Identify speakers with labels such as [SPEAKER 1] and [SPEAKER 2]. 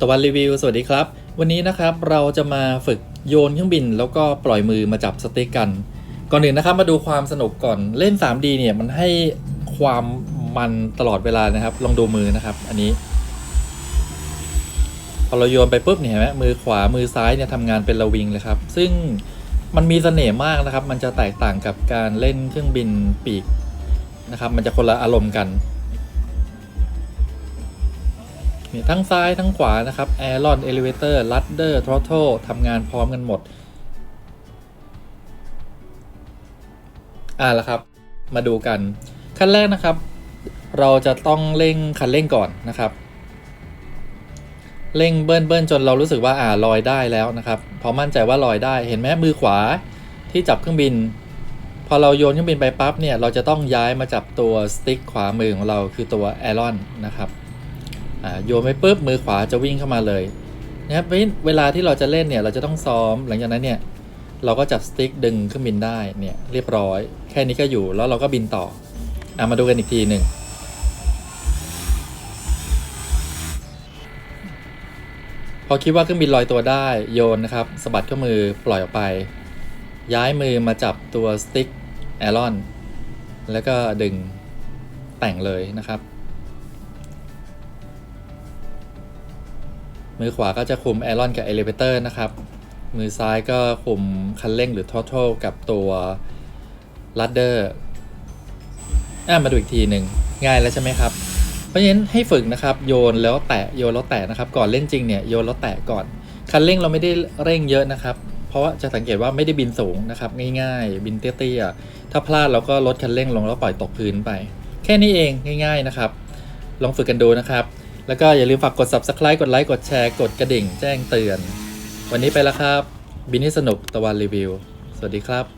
[SPEAKER 1] ตะวันรีวิว สวัสดีครับ วันนี้นะครับเราจะมาฝึกโยนเครื่องบิน แล้วก็ปล่อยมือมาจับสติ๊กกัน ก่อนอื่นนะครับมาดูความสนุกก่อนเล่น 3D เนี่ยมันให้ความมันตลอดเวลานะครับ ลองดูมือนะครับ อันนี้ พอเราโยนไปปุ๊บเนี่ยเห็นไหมมือขวามือซ้ายเนี่ยทำงานเป็นระวิงเลยครับ ซึ่งมันมีเสน่ห์มากนะครับ มันจะแตกต่างกับการเล่นเครื่องบินปีกนะครับ มันจะคนละอารมณ์กัน มีทั้งซ้ายทั้งขวานะครับ a i r o n Elevator Rudder Throttle ทำงานพร้อมกันหมด อ่าล้วครับ มาดูกัน ขั้นแรกนะครับ เราจะต้องเร่งคันเร่งก่อนนะครับ เร่งเบิ้ลเบิ้ลจนเรารู้สึกว่าอ่าลอยได้แล้วนะครับพอมั่นใจว่าลอยได้เห็นไหมมือขวาที่จับเครื่องบิน พอเราโยนเครื่องบินไปปั๊บเนี่ยเราจะต้องย้ายมาจับตัวสติ๊กขวามือของเราคือตัว a i r o n นะครับ โยนไปปุ๊บมือขวาจะวิ่งเข้ามาเลยนะครับเวลาที่เราจะเล่นเนี่ยเราจะต้องซ้อมหลังจากนั้นเนี่ยเราก็จับสติ๊กดึงเครื่องบินได้เนี่ยเรียบร้อย แค่นี้ก็อยู่แล้วเราก็บินต่ออ่ามาดูกันอีกทีหนึ่งพอคิดว่าเครื่องบินลอยตัวได้โยนนะครับสะบัดข้อมือปล่อยออกไป ย้ายมือมาจับตัวสติ๊กแอรอนแล้วก็ดึงแต่งเลยนะครับ มือขวาก็จะคุม a อรอนกับ Elevator นะครับ มือซ้ายก็คุมคันเร่งหรือ Throttle กับตัว Rudder อะมาดูอีกทีหนึ่งง่ายแล้วใช่ไหมครับ เพราะฉะนั้นให้ฝึกนะครับโยนแล้วแตะโยนแล้วแตะนะครับ ก่อนเล่นจริงเนี่ยโยนแล้วแตะก่อน คันเร่งเราไม่ได้เร่งเยอะนะครับ เพราะว่าจะสังเกตว่าไม่ได้บินสูงนะครับง่ายๆ บินเตี้ยๆถ้าพลาดเราก็ลดคันเร่งลงแล้วปล่อยตกพื้นไป แค่นี้เองง่าย ๆนะครับ ลองฝึกกันดูนะครับ แล้วก็อย่าลืมฝากกด subscribe กดไลค์กดแชร์กดกระดิ่ง แจ้งเตือน วันนี้ไปแล้วครับ บินให้สนุกตะวันรีวิว สวัสดีครับ